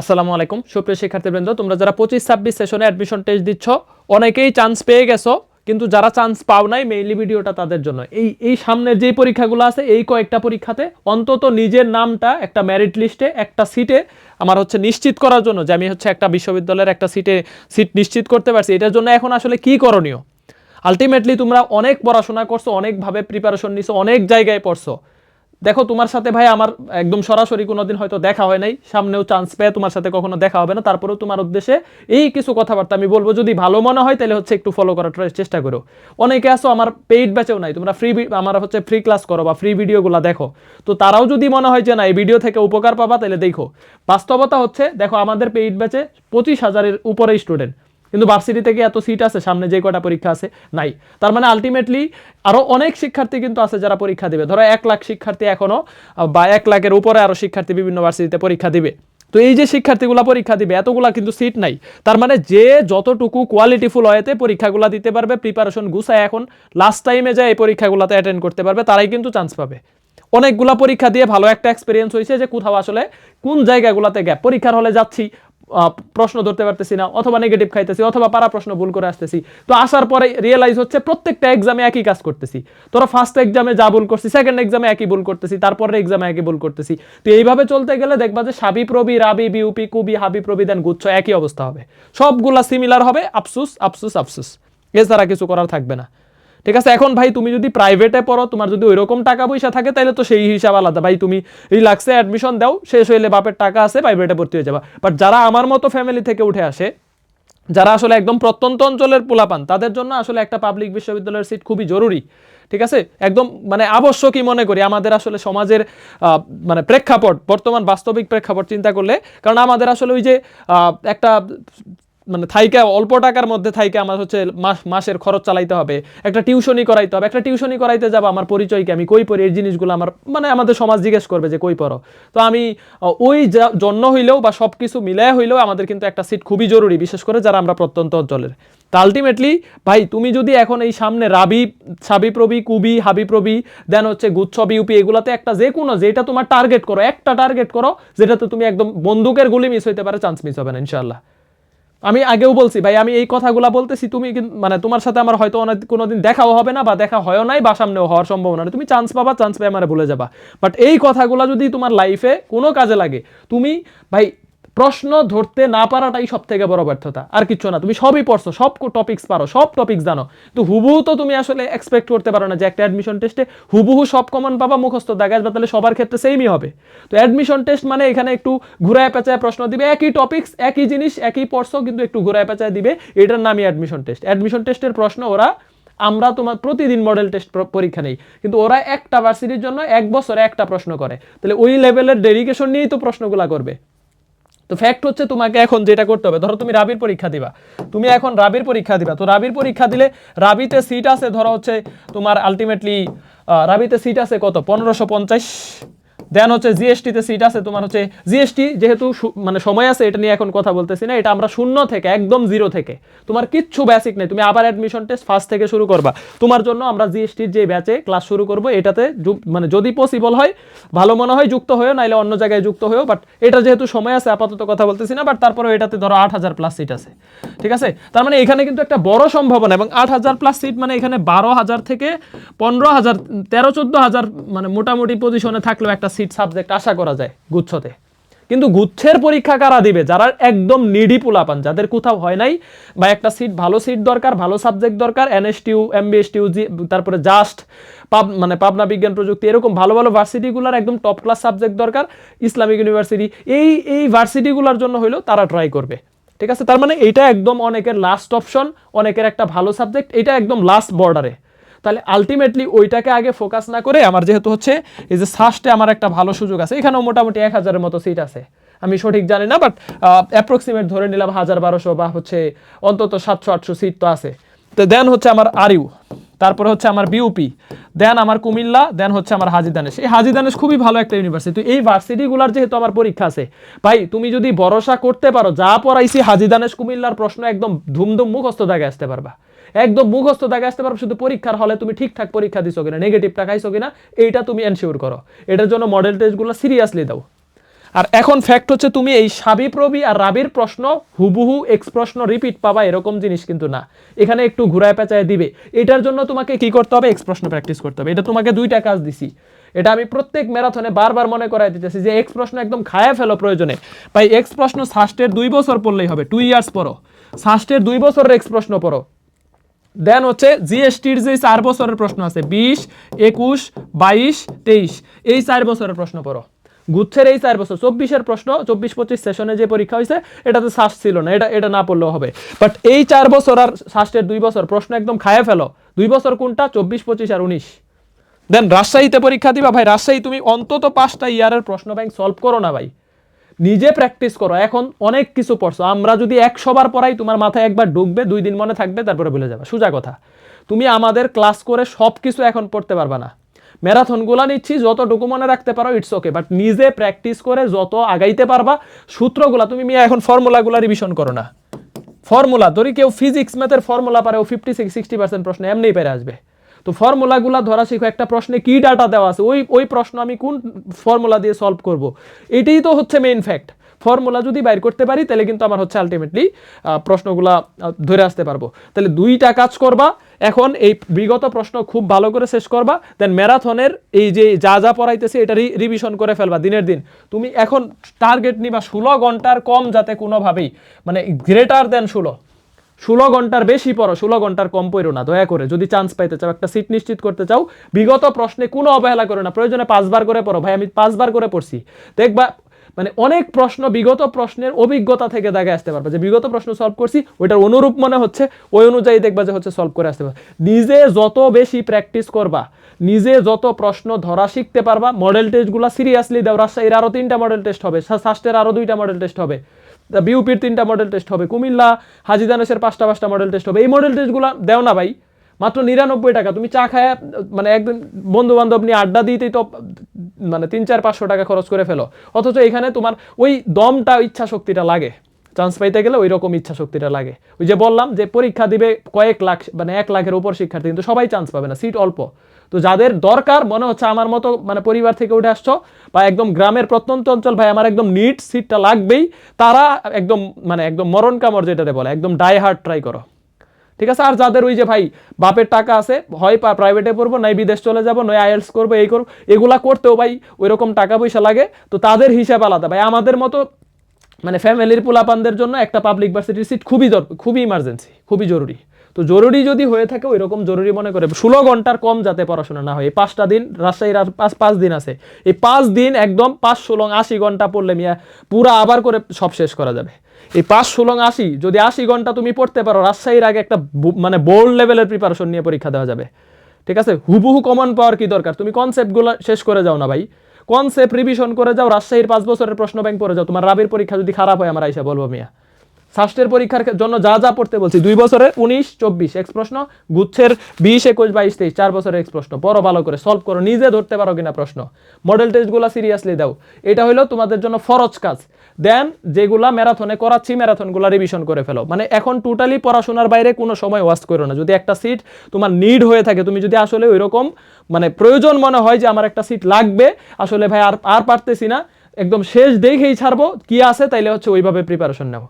আসসালামু আলাইকুম। সুপ্রিয় শিক্ষার্থীবৃন্দ, তোমরা যারা পঁচিশ, ছাব্বিশ সেশনে অ্যাডমিশন টেস্ট দিচ্ছ, অনেকেই চান্স পেয়ে গেছো, কিন্তু যারা চান্স পাও নাই মেইনলি ভিডিওটা তাদের জন্য। এই এই সামনের যে পরীক্ষাগুলো আছে, এই কয়েকটা পরীক্ষাতে অন্তত নিজের নামটা একটা মেরিট লিস্টে একটা সিটে আমার হচ্ছে নিশ্চিত করার জন্য যে আমি হচ্ছে একটা বিশ্ববিদ্যালয়ের একটা সিটে সিট নিশ্চিত করতে পারছি। এটার জন্য এখন আসলে কি করণীয়? আলটিমেটলি তোমরা অনেক পড়াশোনা করছ, অনেকভাবে প্রিপারেশন নিছো, অনেক জায়গায় পড়ছো। দেখো, তোমার সাথে ভাই আমার একদম সরাসরি কোনোদিন হয়তো দেখা হয় নাই, সামনেও চান্স পেয়ে তোমার সাথে কখনো দেখা হবে না। তারপরেও তোমার উদ্দেশ্যে এই কিছু কথাবার্তা আমি বলব। যদি ভালো মনে হয়, তাহলে হচ্ছে একটু ফলো করার চেষ্টা করো। অনেকে আসো আমার পেইড ব্যাচেও নাই, তোমরা ফ্রি আমার হচ্ছে ফ্রি ক্লাস করো বা ফ্রি ভিডিওগুলো দেখো। তো তারাও যদি মনে হয় যে না, এই ভিডিও থেকে উপকার পাবা, তাহলে দেখো। বাস্তবতা হচ্ছে, দেখো, আমাদের পেইড ব্যাচে পঁচিশ হাজারের উপরে স্টুডেন্ট কিন্তু ভার্সিটি থেকে এত সিট আছে সামনে যে কটা পরীক্ষা আছে নাই। তার মানে আলটিমেটলি আরও অনেক শিক্ষার্থী কিন্তু আছে যারা পরীক্ষা দিবে। ধরো এক লাখ শিক্ষার্থী এখনও আহ, বা এক লাখের উপরে আরও শিক্ষার্থী বিভিন্ন ভার্সিটিতে পরীক্ষা দিবে। তো এই যে শিক্ষার্থীগুলা পরীক্ষা দিবে এতগুলা কিন্তু সিট নাই। তার মানে যে যতটুকু কোয়ালিটিফুল হয়েতে পরীক্ষাগুলা দিতে পারবে প্রিপারেশন গুছায় এখন লাস্ট টাইমে যায় এই পরীক্ষাগুলোতে অ্যাটেন্ড করতে পারবে তারাই কিন্তু চান্স পাবে। অনেকগুলা পরীক্ষা দিয়ে ভালো একটা এক্সপিরিয়েন্স হয়েছে যে কোথাও আসলে কোন জায়গাগুলোতে গ্যাপ পরীক্ষার হলে যাচ্ছি প্রশ্ন ধরতে পারতেছি না, অথবা নেগেটিভ খাইতেছি, অথবা পারা প্রশ্ন ভুল করে আসতেছি। তো আসার পরে রিয়েলাইজ হচ্ছে প্রত্যেকটা এক্সামে একই কাজ করতেছি। তোরা ফার্স্ট এক্সামে যা ভুল করছি সেকেন্ড এক্সামে একই ভুল করতেছি তারপরে এক্সামে একই ভুল করতেছি। তো এইভাবে চলতে গেলে দেখবা যে সাবি প্রবি রাবি, বিউপি, কুবি হাবি প্রবি দেন গুচ্ছ, একই অবস্থা হবে। সবগুলা সিমিলার হবে, আফসুস আফসুস আফসুস। এছাড়া কিছু করার থাকবে না। ঠিক আছে, এখন ভাই তুমি যদি প্রাইভেটে পড়ো, তোমার যদি ওইরকম টাকা পয়সা থাকে তাহলে তো সেই হিসাব আলাদা। ভাই তুমি রিল্যাক্সে অ্যাডমিশন দাও, শেষ হইলে বাপের টাকা আছে প্রাইভেটে ভর্তি হয়ে যাবা। বাট যারা আমার মতো ফ্যামিলি থেকে উঠে আসে, যারা আসলে একদম প্রত্যন্ত অঞ্চলের পোলাপান, তাদের জন্য আসলে একটা পাবলিক বিশ্ববিদ্যালয়ের সিট খুবই জরুরি। ঠিক আছে? একদম মানে আবশ্যকই মনে করি আমাদের আসলে সমাজের মানে প্রেক্ষাপট, বর্তমান বাস্তবিক প্রেক্ষাপট চিন্তা করলে। কারণ আমাদের আসলে ওই যে একটা মানে থাইকে অল্প টাকার মধ্যে থাইকে আমার হচ্ছে মাস, মাসের খরচ চালাইতে হবে। একটা টিউশনি করাইতে হবে। একটা টিউশনি করাইতে যাব আমার পরিচয়কে, আমি কই পড়ি, এই জিনিসগুলো আমার মানে আমাদের সমাজ জিজ্ঞেস করবে যে কই পড়ো। তো আমি ওই জন্য হইলেও বা সব কিছু মিলায় হইলেও আমাদের কিন্তু একটা সিট খুবই জরুরি, বিশেষ করে যারা আমরা প্রত্যন্ত অঞ্চলের। তা আলটিমেটলি ভাই, তুমি যদি এখন এই সামনে রাবি সাবি প্রবি কুবি হাবি প্রবি দেন হচ্ছে গুচ্ছ, বিউপি, এগুলাতে একটা যে কোনো, যেটা তোমার টার্গেট করো, একটা টার্গেট করো, যেটাতে তুমি একদম বন্দুকের গুলি মিস হইতে পারে চান্স মিস হবে না ইনশাল্লাহ আমি আগেও বলছি, ভাই, আমি এই কথাগুলো বলতেছি, তুমি মানে তোমার সাথে আমার হয়তো অনেক, কোনোদিন দেখাও হবে না বা দেখা হয়ও নাই, বা সামনেও হওয়ার সম্ভাবনা তুমি চান্স পাবা চান্স পাই আমার ভুলে যাবা। বাট এই কথাগুলো যদি তোমার লাইফে কোনো কাজে লাগে, তুমি, ভাই প্রশ্ন ধরতে না পারাটাই সব থেকে বড় ব্যর্থতা। আর কিছু না, তুমি সবই পড়ছো, সব টপিক্স পারো, সব টপিক্স জানো। তো হুবহু তো তুমি আসলে এক্সপেক্ট করতে পারো না যে একটা অ্যাডমিশন টেস্টে হুবহু সব কমন পাবা, মুখস্থ দেখা, আসবে তাহলে সবার ক্ষেত্রে সেমই হবে। তো অ্যাডমিশন টেস্ট মানে এখানে একটু ঘুরায় পেঁচায় প্রশ্ন দিবে, একই টপিক্স একই জিনিস, একই পড়ছো, কিন্তু একটু ঘুরায় পেঁচায় দিবে, এটার নামই অ্যাডমিশন টেস্ট অ্যাডমিশন টেস্টের প্রশ্ন ওরা, আমরা তোমার প্রতিদিন মডেল টেস্ট পরীক্ষা নেই, কিন্তু ওরা একটা ভার্সিটির জন্য এক বছরে একটা প্রশ্ন করে। তাহলে ওই লেভেলের ডেডিকেশন নিয়েই তো প্রশ্নগুলা করবে। তো ফ্যাক্ট হচ্ছে তোমাকে এখন যেটা করতে হবে, ধরো তুমি রাবির পরীক্ষা দিবা। তুমি এখন রাবির পরীক্ষা দিবা, তো রাবির পরীক্ষা দিলে রাবিতে সিট আছে ধরো হচ্ছে তোমার আলটিমেটলি রাবিতে সিট আছে কত? পনেরোশো পঞ্চাশ। দেন হচ্ছে জিএসটিতে সিট আছে, তোমার হচ্ছে জিএসটি যেহেতু মানে সময় আছে, এটা নিয়ে এখন কথা বলতেছি না, এটা আমরা শূন্য থেকে, একদম জিরো থেকে। তোমার কিচ্ছু বেসিক নেই, তুমি আবার অ্যাডমিশন টেস্ট ফার্স্ট থেকে শুরু করবা। তোমার জন্য আমরা জিএসটির যে ব্যাচে ক্লাস শুরু করব, এটাতে মানে যদি পসিবল হয়, ভালো মনে হয় যুক্ত হয়েও, নাইলে অন্য জায়গায় যুক্ত হয়েও বাট এটা যেহেতু সময় আছে, আপাতত কথা বলতেছি না বাট তারপরে এটাতে ধরো আট হাজার প্লাস সিট আছে। ঠিক আছে? তার মানে এখানে কিন্তু একটা বড় সম্ভাবনা, এবং আট হাজার প্লাস সিট মানে এখানে বারো হাজার থেকে পনেরো হাজার, তেরো চোদ্দ হাজার মানে মোটামুটি পজিশনে থাকলেও একটা সিট সাবজেক্ট আশা করা যায় গুচ্ছতে। কিন্তু গুচ্ছের পরীক্ষা কারা দিবে? যারা একদম নিডি পোলাপান, যাদের কোথাও হয় নাই, বা একটা সিট ভালো সিট দরকার, ভালো সাবজেক্ট দরকার এনএসটিউ এমবিএসটিউ জি তারপরে জাস্ট পাব মানে পাবনা বিজ্ঞান প্রযুক্তি, এরকম ভালো ভালো ভার্সিটিগুলোর একদম টপ ক্লাস সাবজেক্ট দরকার ইসলামিক ইউনিভার্সিটি এই এই ভার্সিটিগুলোর জন্য হইলেও তারা ট্রাই করবে। ঠিক আছে? তার মানে এইটা একদম অনেকের লাস্ট অপশন অনেকের একটা ভালো সাবজেক্ট এটা একদম লাস্ট বর্ডারে তাহলে আলটিমেটলি ওইটাকে আগে ফোকাস না করে আমার যেহেতু হচ্ছে এই যে সাস্টে আমার একটা ভালো সুযোগ আছে। এখানেও মোটামুটি এক হাজারের মতো সিট আছে। আমি সঠিক জানি না বাট অ্যাপ্রক্সিমেট ধরে নিলাম হাজার বারোশো বা হচ্ছে অন্তত সাতশো, আটশো সিট তো আছে। তো দেন হচ্ছে আমার আরিউ, তারপরে হচ্ছে আমার বিউপি দেন আমার কুমিল্লা দেন হচ্ছে আমার হাজি দানেশ। এই হাজি দানেশ খুবই ভালো একটা ইউনিভার্সিটি তো এই ভার্সিটিগুলোর যেহেতু আমার পরীক্ষা আছে, ভাই, তুমি যদি ভরসা করতে পারো, যা পড়াইছি হাজি দানেশ কুমিল্লার প্রশ্ন একদম ধুমধুম মুখস্থ দাগে আসতে পারবা। একদম মুখস্থ দাগে আসতে পারবে, শুধু পরীক্ষার হলে তুমি ঠিকঠাক পরীক্ষা দিছো কিনা নেগেটিভ টাকাইছো কিনা, এইটা তুমি এনশিওর করো। এটার জন্য মডেল টেস্টগুলো সিরিয়াসলি দাও। আর এখন ফ্যাক্ট হচ্ছে তুমি এই সাবিপ রবি আর রাবির প্রশ্ন, হুবহু এক্স প্রশ্ন রিপিট পাবা, এরকম জিনিস কিন্তু না। এখানে একটু ঘুরায় পেঁচায় দিবে। এটার জন্য তোমাকে কি করতে হবে? এক্স প্রশ্ন প্র্যাকটিস করতে হবে। এটা তোমাকে দুইটা কাজ দিছি। এটা আমি প্রত্যেক ম্যারাথনে বারবার মনে করাই দিতেছি যে এক্স প্রশ্ন একদম খায়া ফেলো প্রয়োজনে। ভাই এক্স প্রশ্ন সাস্টের দুই বছর পড়লেই হবে টু ইয়ার্স পড়ো। সাস্টের দুই বছরের এক্স প্রশ্ন পড়ো। দেন হচ্ছে জিএসটির যে চার বছরের প্রশ্ন আছে, বিশ, একুশ, বাইশ, তেইশ, এই চার বছরের প্রশ্ন পড়ো। গুচ্ছের এই চার বছর, চব্বিশের প্রশ্ন, চব্বিশ, পঁচিশ সেশনে যে পরীক্ষা হয়েছে, এটাতে শ্বাস ছিল না, এটা এটা না পড়লেও হবে। বাট এই চার বছর আর শ্বাসের দুই বছর, প্রশ্ন একদম খায়া ফেলো। দুই বছর কোনটা? চব্বিশ, পঁচিশ আর উনিশ। দেন রাজশাহীতে পরীক্ষা দিবা, ভাই, রাজশাহী তুমি অন্তত পাঁচটা ইয়ারের প্রশ্ন ব্যাংক সলভ করো না, ভাই। নিজে প্র্যাকটিস করো। এখন অনেক কিছু পড়ছো। আমরা যদি একশো বার পড়াই, তোমার মাথায় একবার ঢুকবে, দুই দিন মনে থাকবে, তারপরে ভুলে যাবে। সোজা কথা। তুমি আমাদের ক্লাস করে সব কিছু এখন পড়তে পারবা না। ম্যারাথনগুলা নিচ্ছি যতটুকু মনে রাখতে পারো ইটস ওকে বাট নিজে প্র্যাকটিস করে যত আগাইতে পারবা, সূত্রগুলা, তুমি মিয়া, এখন ফর্মুলাগুলা রিভিশন করো না। ফর্মুলা ধরি কেউ ফিজিক্স ম্যাথের ফর্মুলা পারে, ও ফিফটি সিক্স সিক্সটি পার্সেন্ট প্রশ্ন এমনিই পেরে আসবে। তো ফর্মুলাগুলা ধরা শিখো, একটা প্রশ্নে কি ডাটা দেওয়া আছে? ওই ওই প্রশ্ন আমি কোন ফর্মুলা দিয়ে সলভ করব? এটাই তো হচ্ছে মেইন ফ্যাক্ট ফর্মুলা যদি বাইর করতে পারি, তাহলে কিন্তু আমার হচ্ছে আলটিমেটলি প্রশ্নগুলা ধরে আসতে পারব। তাহলে দুইটা কাজ করবা। এখন এই বিগত প্রশ্ন খুব ভালো করে শেষ করবা। দেন ম্যারাথনের এই যে যা যা পড়াইতেছে, এটা রিভিশন করে ফেলবা দিনের দিন। তুমি এখন টার্গেট নিবা ষোলো ঘণ্টার কম যাতে কোনোভাবেই মানে গ্রেটার দেন ষোলো। ষোলো ঘণ্টার বেশি পড়ো, ষোলো ঘণ্টার কম পড়ো না, দয়া করে। যদি চান্স পাইতে চাও, একটা সিট নিশ্চিত করতে চাও। বিগত প্রশ্নে কোনো অবহেলা করো না, প্রয়োজনে পাঁচবার করে পড়ো। ভাই, আমি পাঁচবার করে পড়ছি। দেখবা মানে অনেক প্রশ্ন বিগত প্রশ্নের অভিজ্ঞতা থেকে দেখে আসতে পারবে। যে বিগত প্রশ্ন সলভ করছি, ওইটার অনুরূপ মনে হচ্ছে, ওই অনুযায়ী দেখবা যে হচ্ছে সলভ করে আসতে পারবে। নিজে যত বেশি প্র্যাকটিস করবা, নিজে যত প্রশ্ন ধরা শিখতে পারবা মডেল টেস্টগুলো সিরিয়াসলি দাও। রাজশাহীর আরও তিনটা মডেল টেস্ট হবে সাস্টের আরও দুইটা মডেল টেস্ট হবে। বিউপির তিনটা মডেল টেস্ট হবে। কুমিল্লা, হাজি দানেশের পাঁচটা পাঁচটা মডেল টেস্ট হবে। এই মডেল টেস্টগুলো দেও না ভাই। মাত্র নিরানব্বই টাকা। তুমি চা খায় মানে একদিন বন্ধু বান্ধব নিয়ে আড্ডা দিতেই তো মানে তিন, চার, পাঁচশো টাকা খরচ করে ফেলো। অথচ এখানে তোমার ওই দমটা ইচ্ছা শক্তিটা লাগে। চান্স পাইতে গেলে ওই রকম ইচ্ছা শক্তিটা লাগে। ওই যে বললাম যে পরীক্ষা দিবে কয়েক লাখ মানে এক লাখের উপর শিক্ষার্থী, কিন্তু সবাই চান্স পাবে না সিট অল্প। তো যাদের দরকার, মনে হচ্ছে আমার মতো মানে পরিবার থেকে উঠে আসছো, বা একদম গ্রামের প্রত্যন্ত অঞ্চল, ভাই, আমার একদম নিট সিটটা লাগবেই, তারা একদম মানে একদম মরণ কামড় যেটাতে বলে, একদম ডাই হার্ড ট্রাই করো। ঠিক আছে? আর যাদের ওই যে ভাই, বাপের টাকা আছে, হয় প্রাইভেটে পড়ব নয় বিদেশ চলে যাব, নয় আইএলস করব, এই করব, এগুলা করতেও ভাই ওই রকম টাকা পয়সা লাগে, তো তাদের হিসাব আলাদা। ভাই, আমাদের মতো মানে ফ্যামিলির পোলাপানদের জন্য একটা পাবলিক ভার্সিটির সিট খুবই খুবই ইমার্জেন্সি খুবই জরুরি। তো জরুরি যদি হয়ে থাকে ওই রকম জরুরি মনে করে ষোলো ঘণ্টার কম যাতে পড়াশোনা না হয়। এই পাঁচটা দিন, রাজশাহীর আর পাঁচ পাঁচ দিন আছে। এই পাঁচ দিন একদম পাঁচ ষোলো আশি ঘণ্টা পড়লে মিয়া, পুরা আবার করে সব শেষ করা যাবে। এই পাঁচ ষোলো আশি, যদি আশি ঘণ্টা তুমি পড়তে পারো, রাজশাহীর আগে একটা মানে বোর্ড লেভেলের প্রিপারেশন নিয়ে পরীক্ষা দেওয়া যাবে। ঠিক আছে? হুবহু কমন পাওয়ার কি দরকার? তুমি কনসেপ্টগুলো শেষ করে যাও না ভাই। কনসেপ্ট রিভিশন করে যাও রাজশাহীর পাঁচ বছরের প্রশ্ন ব্যাংক পড়ে যাও। তোমার রাবির পরীক্ষা যদি খারাপ হয়, আমার আইসা বলব মিয়া। ষষ্ঠের পরীক্ষার জন্য যা যা পড়তে বলছি, দুই বছরের উনিশ, চব্বিশ, এক্স প্রশ্ন, গুচ্ছের বিশ, একুশ, বাইশ, তেইশ, চার বছরের এক্স প্রশ্ন। পড়ো, ভালো করে সলভ করো, নিজে ধরতে পারো কিনা প্রশ্ন। মডেল টেস্টগুলো সিরিয়াসলি দাও। এটা হলো তোমাদের জন্য ফরজ কাজ। দেন যেগুলা ম্যারাথনে করাচ্ছি ম্যারাথনগুলো রিভিশন করে ফেলো। মানে এখন টোটালি পড়াশোনার বাইরে কোনো সময় ওয়াস্ট করো না। যদি একটা সিট তোমার নিড হয়ে থাকে, তুমি যদি আসলে ওই রকম মানে প্রয়োজন মনে হয় যে আমার একটা সিট লাগবে, আসলে ভাই আর আর পারতেছি না, একদম শেষ দেখেই ছাড়বো, কি আছে তাইলে হচ্ছে ওইভাবে প্রিপারেশন নেও।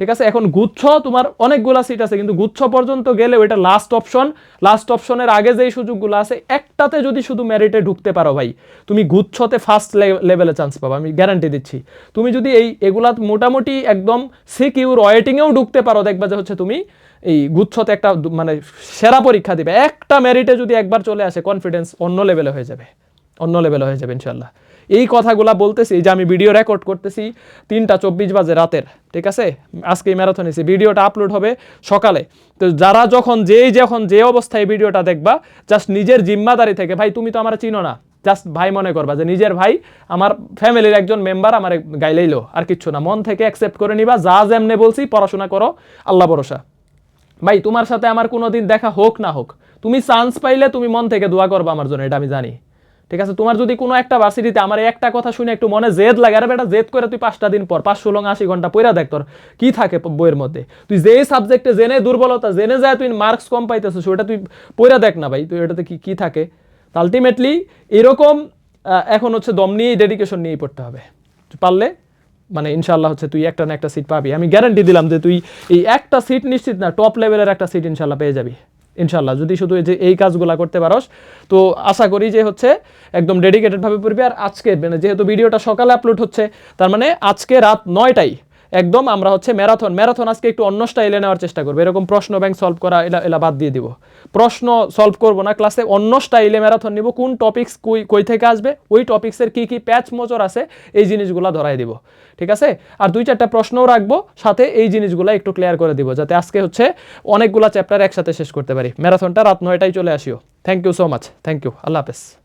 ঠিক আছে? এখন গুচ্ছ, তোমার অনেকগুলা সিট আছে, কিন্তু গুচ্ছ পর্যন্ত গেলে ওইটা লাস্ট অপশন লাস্ট অপশনের আগে যেই সুযোগগুলো আছে, একটাতে যদি শুধু মেরিটে ঢুকতে পারো ভাই, তুমি গুচ্ছতে ফার্স্ট লেভেলে চান্স পাবো, আমি গ্যারান্টি দিচ্ছি। তুমি যদি এই, এগুলা মোটামুটি একদম সিকিউর ওয়েটিংয়েও ঢুকতে পারো, দেখবা যে হচ্ছে তুমি এই গুচ্ছতে একটা মানে সেরা পরীক্ষা দিবে। একটা মেরিটে যদি একবার চলে আসে কনফিডেন্স অন্য লেভেলে হয়ে যাবে। অন্য লেভেলে হয়ে যাবে ইনশাল্লাহ এই কথাগুলা বলতেছি যে আমি ভিডিও রেকর্ড করতেছি, তিনটা চব্বিশ বাজে রাতের, ঠিক আছে? আজকে ম্যারাথন এসে ভিডিওটা আপলোড হবে সকালে। তো যারা যখন যেই যখন যে অবস্থায় ভিডিওটা দেখবা জাস্ট নিজের জিম্মাদারি থেকে, ভাই, তুমি তো আমার চিনো না। জাস্ট ভাই মনে করবা যে, নিজের ভাই আমার ফ্যামিলির একজন মেম্বার আমার গাইলেইলো আর কিচ্ছু না। মন থেকে অ্যাকসেপ্ট করে নিবা, যা যেমনে বলছি, পড়াশোনা করো, আল্লাহ ভরসা। ভাই, তোমার সাথে আমার কোনোদিন দেখা হোক না হোক, তুমি চান্স পাইলে তুমি মন থেকে দোয়া করবা আমার জন্য, এটা আমি জানি। ঠিক আছে? তোমার যদি কোনো একটা ভার্সিটিতে আমার একটা কথা শুনে একটু মনে জেদ লাগে, আরে বেটা জেদ করে তুই পাঁচটা দিন পর পাঁচ ষোলো আশি ঘণ্টা পড়া দেখ তোর, কি থাকে বইয়ের মধ্যে? তুই যে সাবজেক্টে জেনে দুর্বলতা, জেনে যায় তুই মার্কস কম পাইতেছিস ওটা তুই পড়া দেখ না ভাই, তুই ওটাতে কি কি থাকে? আলটিমেটলি এরকম এখন হচ্ছে দম নিয়েই ডেডিকেশন নিয়েই পড়তে হবে। পারলে মানে ইনশাল্লাহ হচ্ছে তুই একটা না একটা সিট পাবি। আমি গ্যারান্টি দিলাম যে তুই এই একটা সিট নিশ্চিত না টপ লেভেলের একটা সিট ইনশাল্লাহ পেয়ে যাবি। ইনশাল্লাহ যদি শুধু এই যে এই কাজগুলো করতে পারোস। তো আশা করি যে হচ্ছে একদম ডেডিকেটেডভাবে পড়বি আর আজকে মানে যেহেতু ভিডিওটা সকালে আপলোড হচ্ছে, তার মানে আজকে রাত নয়টায় একদম আমরা হচ্ছে ম্যারাথন ম্যারাথন আজকে একটু অন্য স্টাইলে নেওয়ার চেষ্টা করব। এরকম প্রশ্ন ব্যাংক সলভ করা, এলা এলা বাদ দিয়ে দিব। প্রশ্ন সলভ করব না ক্লাসে অন্য স্টাইলে ম্যারাথন নিব, কোন টপিক্স কই কই থেকে আসবে, ওই টপিক্সের কি কি প্যাচ মোচর আছে, এই জিনিসগুলো ধরাই দিব। ঠিক আছে? আর দুই চারটা প্রশ্নও রাখব, সাথে এই জিনিসগুলো একটু ক্লিয়ার করে দিব, যাতে আজকে হচ্ছে অনেকগুলা চ্যাপ্টার একসাথে শেষ করতে পারি। ম্যারাথনটা রাত নয়টায় চলে আসিও। Thank you so much thank you আল্লাহ হাফেজ।